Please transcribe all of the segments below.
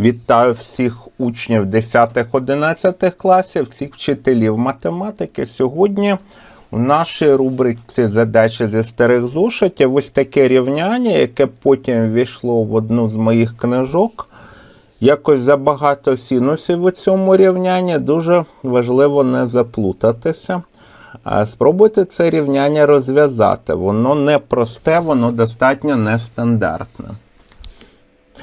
Вітаю всіх учнів 10-11 класів, всіх вчителів математики. Сьогодні у нашій рубриці задачі зі старих зошитів ось таке рівняння, яке потім війшло в одну з моїх книжок. Якось забагато синусів у цьому рівнянні, дуже важливо не заплутатися. Спробуйте це рівняння розв'язати. Воно не просте, воно достатньо нестандартне.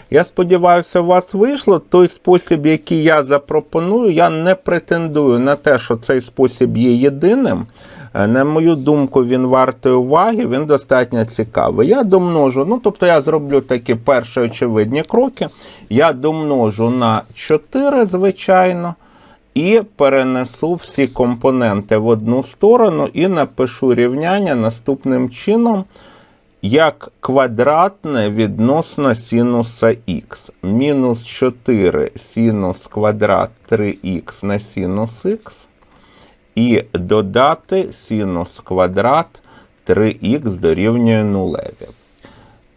Я сподіваюся, у вас вийшло. Той спосіб, який я запропоную, я не претендую на те, що цей спосіб є єдиним. Е, На мою думку, він вартий уваги, він достатньо цікавий. Я домножу, ну тобто я зроблю такі перші очевидні кроки. Я домножу на 4, звичайно, і перенесу всі компоненти в одну сторону і напишу рівняння наступним чином як квадратне відносно синуса х. Мінус 4 синус квадрат 3х на синус х. І додати синус квадрат 3х дорівнює нулеві.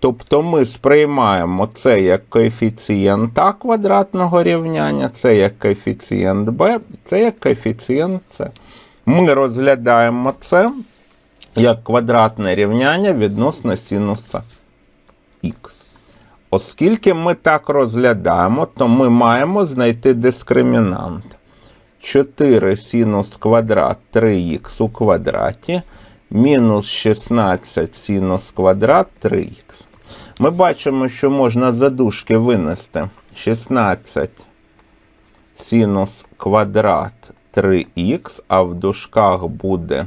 Тобто ми сприймаємо це як коефіцієнт А квадратного рівняння, це як коефіцієнт Б, це як коефіцієнт С. Ми розглядаємо це як квадратне рівняння відносно синуса х. Оскільки ми так розглядаємо, то ми маємо знайти дискримінант. 4 синус квадрат 3х у квадраті мінус 16 синус квадрат 3х. Ми бачимо, що можна задушки винести 16 синус квадрат 3х, а в дужках буде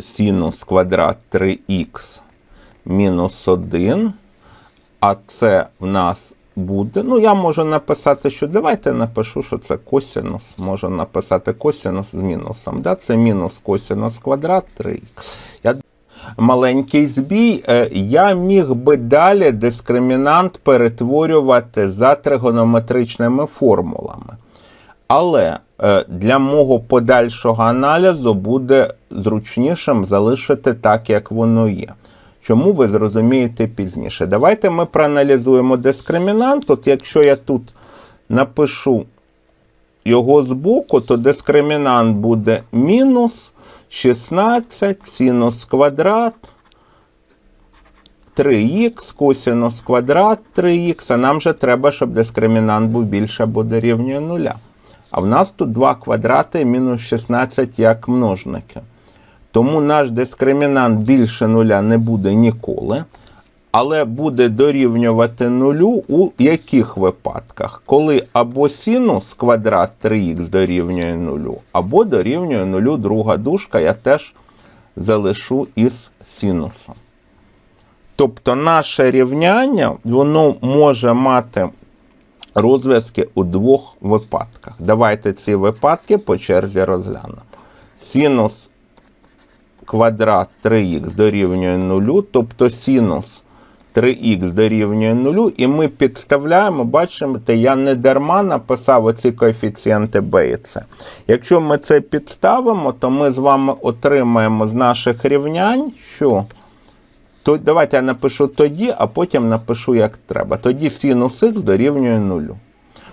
синус квадрат 3х мінус 1, а це в нас буде. Ну, я можу написати, що давайте напишу, що це косинус. Можу написати косинус з мінусом. Да? Це мінус косинус квадрат 3х. Я маленький збій, е, я міг би далі дискримінант перетворювати за тригонометричними формулами. Але е, для мого подальшого аналізу буде зручнішим залишити так, як воно є. Чому ви зрозумієте пізніше? Давайте ми проаналізуємо дискримінант. От якщо я тут напишу його збоку, то дискримінант буде мінус 16 синус квадрат 3х, косинус квадрат 3х, а нам же треба, щоб дискримінант був більше або дорівнює нуля. А в нас тут два квадрати мінус 16 як множники. Тому наш дискримінант більше нуля не буде ніколи, але буде дорівнювати нулю у яких випадках? Коли або синус квадрат 3х дорівнює нулю, або дорівнює нулю друга дужка, я теж залишу із синусом. Тобто наше рівняння воно може мати розв'язки у двох випадках. Давайте ці випадки по черзі розглянемо. Синус квадрат 3х дорівнює 0, тобто синус 3х дорівнює 0, і ми підставляємо, бачимо, я не дарма написав оці коефіцієнти b і c. Якщо ми це підставимо, то ми з вами отримаємо з наших рівнянь, що то давайте я напишу тоді, а потім напишу, як треба. Тоді синус х дорівнює 0.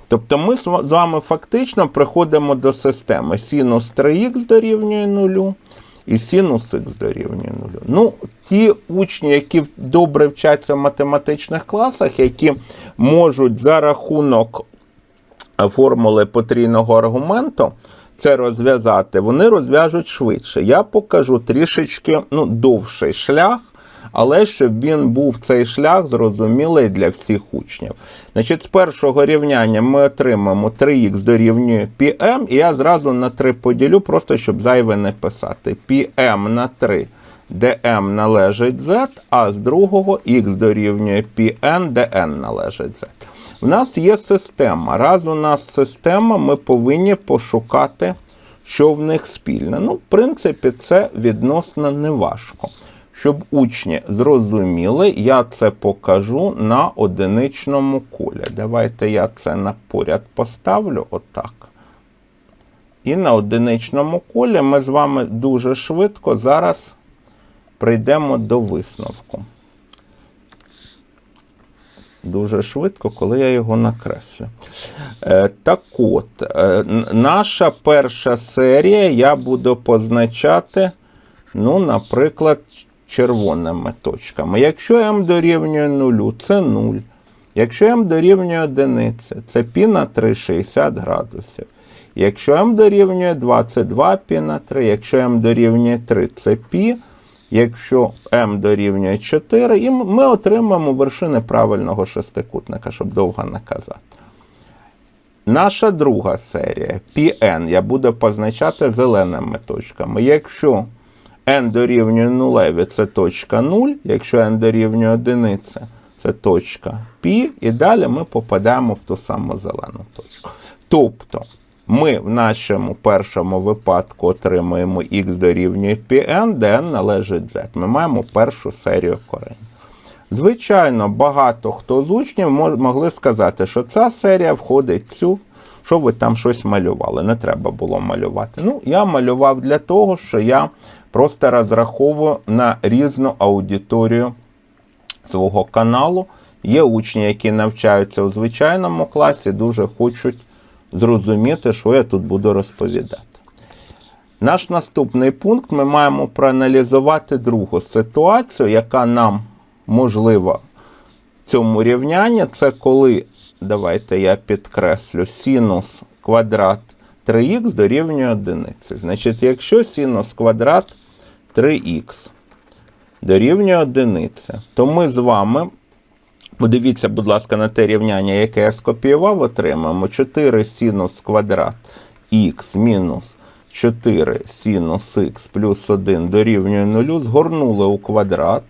Тобто ми з вами фактично приходимо до системи. Синус 3х дорівнює 0 і синус х дорівнює 0. Ну, ті учні, які добре вчаться в математичних класах, які можуть за рахунок формули потрійного аргументу це розв'язати, вони розв'яжуть швидше. Я покажу трішечки ну, довший шлях але щоб він був цей шлях зрозумілий для всіх учнів. Значить, З першого рівняння ми отримаємо 3х дорівнює πm, ем, і я зразу на 3 поділю, просто щоб зайве не писати. πm ем на 3 де m належить z, а з другого x дорівнює Pn, де n належить z. В нас є система. Раз у нас система, ми повинні пошукати, що в них спільне. Ну, в принципі, це відносно неважко. Щоб учні зрозуміли, я це покажу на одиничному колі. Давайте я це на поряд поставлю отак. І на одиничному колі ми з вами дуже швидко зараз прийдемо до висновку. дуже швидко, коли я його накреслю. Е, так от, е, наша перша серія я буду позначати, ну, наприклад, червоними точками. Якщо m дорівнює 0, це 0. Якщо m дорівнює 1, це π на 3 60 градусів. Якщо m дорівнює 2, це 2 π на 3. Якщо m дорівнює 3, це π. Якщо m дорівнює 4, і м- ми отримаємо вершини правильного шестикутника, щоб довго не казати. Наша друга серія Pn я буду позначати зеленими точками. Якщо n дорівнює 0, це точка 0, якщо n дорівнює 1, це точка π, і далі ми попадаємо в ту саму зелену точку. Тобто ми в нашому першому випадку отримуємо x дорівнює pn, де n належить z. Ми маємо першу серію коренів. Звичайно, багато хто з учнів могли сказати, що ця серія входить в цю, що ви там щось малювали. Не треба було малювати. Ну, я малював для того, що я просто розраховую на різну аудиторію свого каналу. Є учні, які навчаються у звичайному класі, дуже хочуть зрозуміти, що я тут буду розповідати. Наш наступний пункт ми маємо проаналізувати другу ситуацію, яка нам можлива цьому рівнянні. Це коли, давайте я підкреслю, синус квадрат 3х дорівнює 1. Значить, якщо синус квадрат 3х дорівнює 1, то ми з вами, подивіться, будь ласка, на те рівняння, яке я скопіював, отримаємо 4 синус квадрат х мінус 4 синус х плюс 1 дорівнює 0, згорнули у квадрат.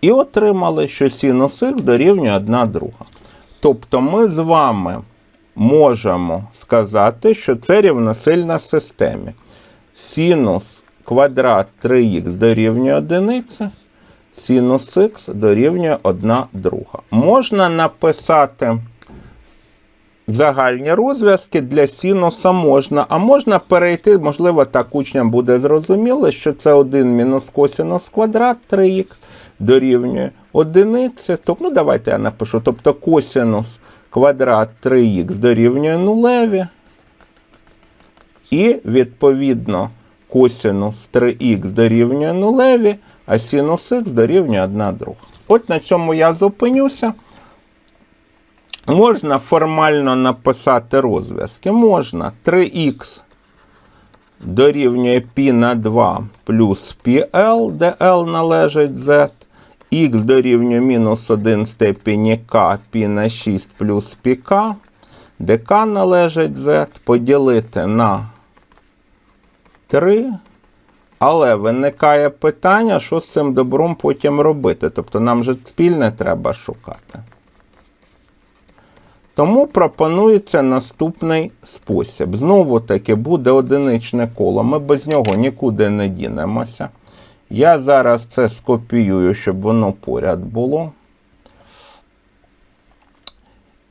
І отримали, що синус х дорівнює 1 друга. Тобто ми з вами можемо сказати, що це рівносильна системі. Синус квадрат 3х дорівнює 1, синус х дорівнює 1 друга. Можна написати загальні розв'язки для синуса можна, а можна перейти, можливо, так учням буде зрозуміло, що це 1 мінус косинус квадрат 3х дорівнює 1. Тобто, ну, давайте я напишу. Тобто косинус квадрат 3х дорівнює нулеві. І, відповідно, косинус 3х дорівнює нулеві, а синус х дорівнює 1 друга. От на цьому я зупинюся. Можна формально написати розв'язки. Можна 3х дорівнює π на 2 плюс πl, де L належить z. Х дорівнює мінус 1 в степені k, π на 6 плюс πk, де k належить z, поділити на 3. Але виникає питання, що з цим добром потім робити. Тобто нам же спільне треба шукати. Тому пропонується наступний спосіб. Знову таки буде одиничне коло. Ми без нього нікуди не дінемося. Я зараз це скопіюю, щоб воно поряд було.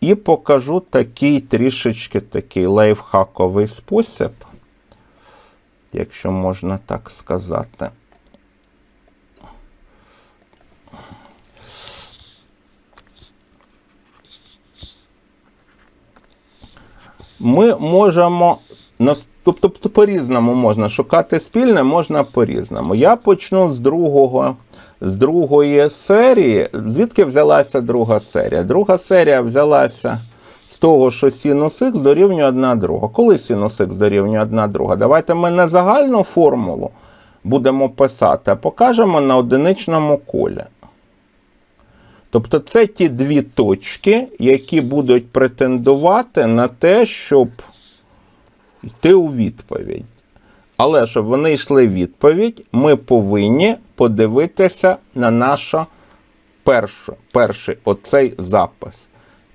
І покажу такий трішечки такий лайфхаковий спосіб, якщо можна так сказати. Ми можемо тобто по-різному можна шукати спільне, можна по-різному. Я почну з другого. З другої серії, звідки взялася друга серія? Друга серія взялася з того, що синус х дорівнює 1 друга. Коли синус х дорівнює 1 друга? Давайте ми не загальну формулу будемо писати, а покажемо на одиничному колі. Тобто це ті дві точки, які будуть претендувати на те, щоб йти у відповідь. Але щоб вони йшли в відповідь, ми повинні подивитися на наш перший оцей запис.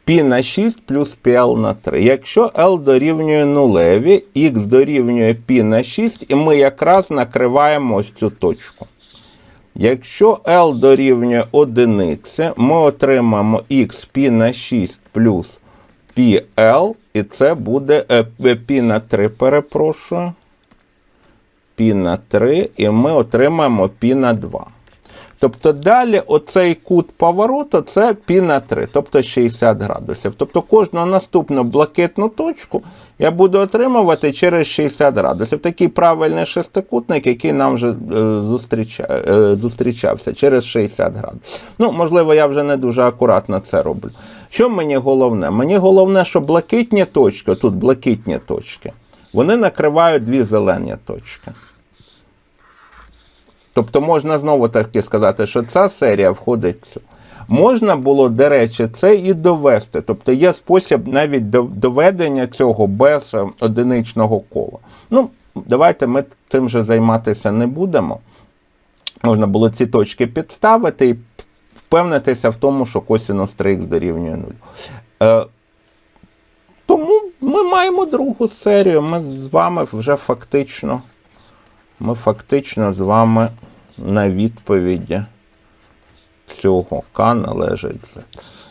Пі на 6 плюс PL на 3. Якщо L дорівнює нулеві, X дорівнює π на 6, і ми якраз накриваємо ось цю точку. Якщо L дорівнює одиниці, ми отримаємо x π на 6 плюс PL, і це буде е, е, π на 3, перепрошую. π на 3, і ми отримаємо π на 2. Тобто далі оцей кут повороту це пі на 3, тобто 60 градусів. Тобто кожну наступну блакитну точку я буду отримувати через 60 градусів. Такий правильний шестикутник, який нам вже е, е, зустрічався через 60 градусів. Ну, можливо, я вже не дуже акуратно це роблю. Що мені головне? Мені головне, що блакитні точки, тут блакитні точки, вони накривають дві зелені точки. Тобто можна знову таки сказати, що ця серія входить в цю. Можна було, до речі, це і довести. Тобто є спосіб навіть доведення цього без е, одиничного кола. Ну, давайте ми цим же займатися не будемо. Можна було ці точки підставити і впевнитися в тому, що косинус 3х дорівнює 0. Е, тому ми маємо другу серію. Ми з вами вже фактично ми фактично з вами на відповіді цього К належить Z.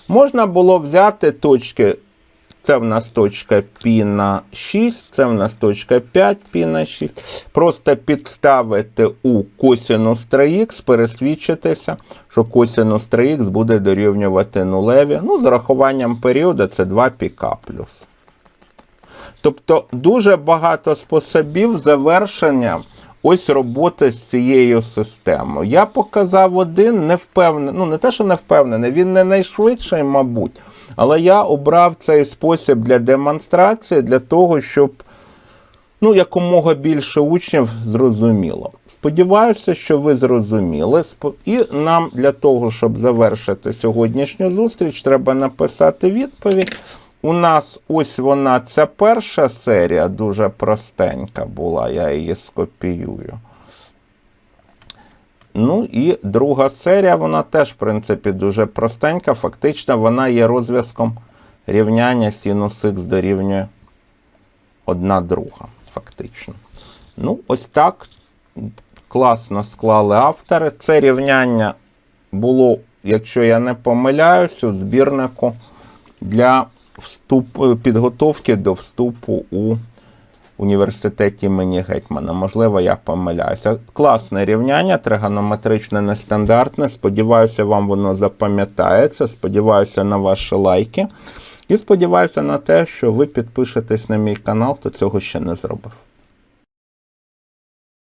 Можна було взяти точки, це в нас точка π на 6, це в нас точка 5 π на 6. Просто підставити у косинус 3х, пересвідчитися, що косинус 3х буде дорівнювати нулеві. Ну, з рахуванням періоду це 2 піка плюс. Тобто дуже багато способів завершення ось роботи з цією системою. Я показав один, не впевнений, ну не те, що не впевнений, він не найшвидший, мабуть. Але я обрав цей спосіб для демонстрації, для того, щоб ну, якомога більше учнів зрозуміло. Сподіваюся, що ви зрозуміли. І нам для того, щоб завершити сьогоднішню зустріч, треба написати відповідь. У нас ось вона, ця перша серія дуже простенька була, я її скопіюю. Ну і друга серія, вона теж, в принципі, дуже простенька. Фактично, вона є розв'язком рівняння синус х дорівнює одна друга, фактично. Ну, ось так класно склали автори. Це рівняння було, якщо я не помиляюсь, у збірнику для вступ, підготовки до вступу у університеті імені Гетьмана. Можливо, я помиляюся. Класне рівняння, тригонометричне, нестандартне. Сподіваюся, вам воно запам'ятається. Сподіваюся на ваші лайки. І сподіваюся на те, що ви підпишетесь на мій канал, хто цього ще не зробив.